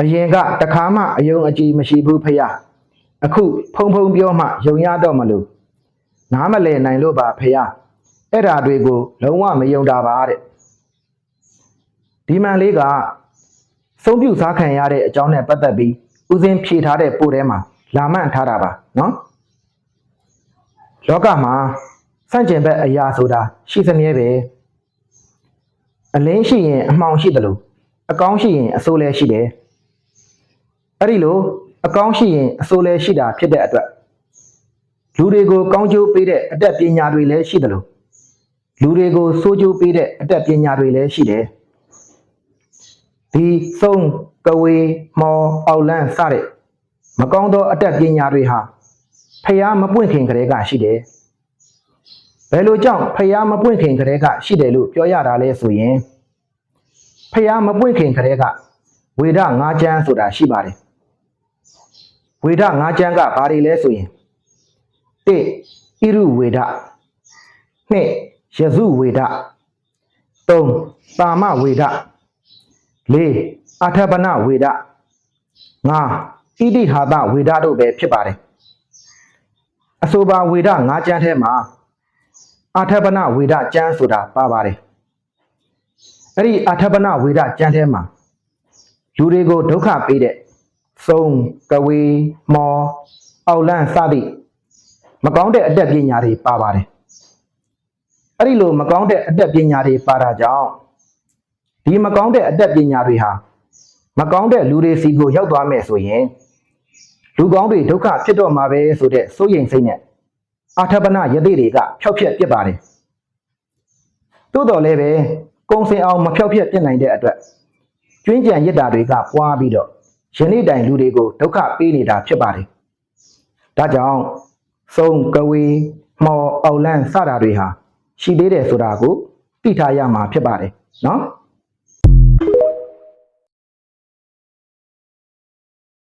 အရင်ကတခါမှအယုံအကြည်မရှိဘူးဖះအခုဖုံဖုံပြောမှယုံရတော့မလို့နားမလည်နိုင်လို့ပါဖះအဲ့ဓာတွေကိုလုံးဝမယုံတာပါတဲ့ဒီမှန်လေးကဆုံးပြုစားခံရတဲ့အကြောင်းနဲ့ပတ်သက်ပြီးဦးစင်းဖြေထားတဲ့ပို့ထဲမှာလာမှန်ထားတာပါနော်လောကမှာစန့်ကျင်ဘက်အရာဆိုတာရှိသမျှပဲအလင်းရှိရင်အမှောင်ရှိတယ်လို့အကောင်းရှိရင်အဆိုးလည်းရှိတယ် အဲ့ဒီလိုအကောင်းရှိရင်အဆိုးလည်းရှိတာဖြစ်တဲ့အတွက်လူတွေကိုကောင်းကျိုးပေးတဲ့အတတ်ပညာတွေလည်းရှိတယ်လို့လူတွေကိုဆိုးကျိုးပေးတဲ့အတတ်ပညာတွေလည်းရှိတယ်ဒီသုံးကဝေမော်အောက်လန်းစတဲ့မကောင်းသောအတတ်ပညာတွေဟာဖျားမပွင့်ခင်ကလေးကရှိတယ်ဘယ်လိုကြောင့်ဖျားမပွင့်ခင်ကလေးကရှိတယ်လို့ပြောရတာလဲဆိုရင်ဖျားမပွင့်ခင်ကလေးကဝေဒငါးချမ်းဆိုတာရှိပါတယ် ဝေဒငါးချမ်းကဘာတွေလဲဆိုရင်1ဣရုဝေဒ2ယဇုဝေဒ3ပါမဝေဒ4အထပနဝေဒ5ဣတိဟာတဝေဒတို့ပဲဖြစ်ပါတယ်အဆိုပါဝေဒငါးချမ်းထဲမှာအထပနဝေဒကျမ်းဆိုတာပါပါတယ်အဲ့ဒီအထပနဝေဒကျမ်းထဲမှာလူတွေကိုဒုက္ခပေးတဲ့ သုံးကဝေမော်အောက်လန့်စသည်မကောင်းတဲ့အတတ်ပညာတွေပါပါတယ်အဲ့ဒီလိုမကောင်းတဲ့အတတ်ပညာတွေပါတာကြောင့်ဒီမကောင်းတဲ့အတတ်ပညာတွေဟာမကောင်းတဲ့လူတွေစီကိုရောက်သွားမယ်ဆိုရင်လူကောင်းတွေဒုက္ခဖြစ်တော့မှာပဲဆိုတဲ့စိုးရိမ်စိတ်နဲ့အာထပနယသိတွေကဖျောက်ဖျက်ပြစ်ပါတယ်သို့တော်လည်းပဲကုံစင်အောင်မဖျောက်ဖျက်ပြစ်နိုင်တဲ့အတွက်ကျွင်းကြံရစ်တာတွေကပွားပြီးတော့ ယနေ့တိုင်လူတွေကိုဒုက္ခပေးနေတာဖြစ်ပါတယ်။ဒါကြောင့်သုံးကဝေမော်အောက်လန့်စတာတွေဟာရှိသေးတယ်ဆိုတာကိုသိထားရမှာဖြစ်ပါတယ်နော်။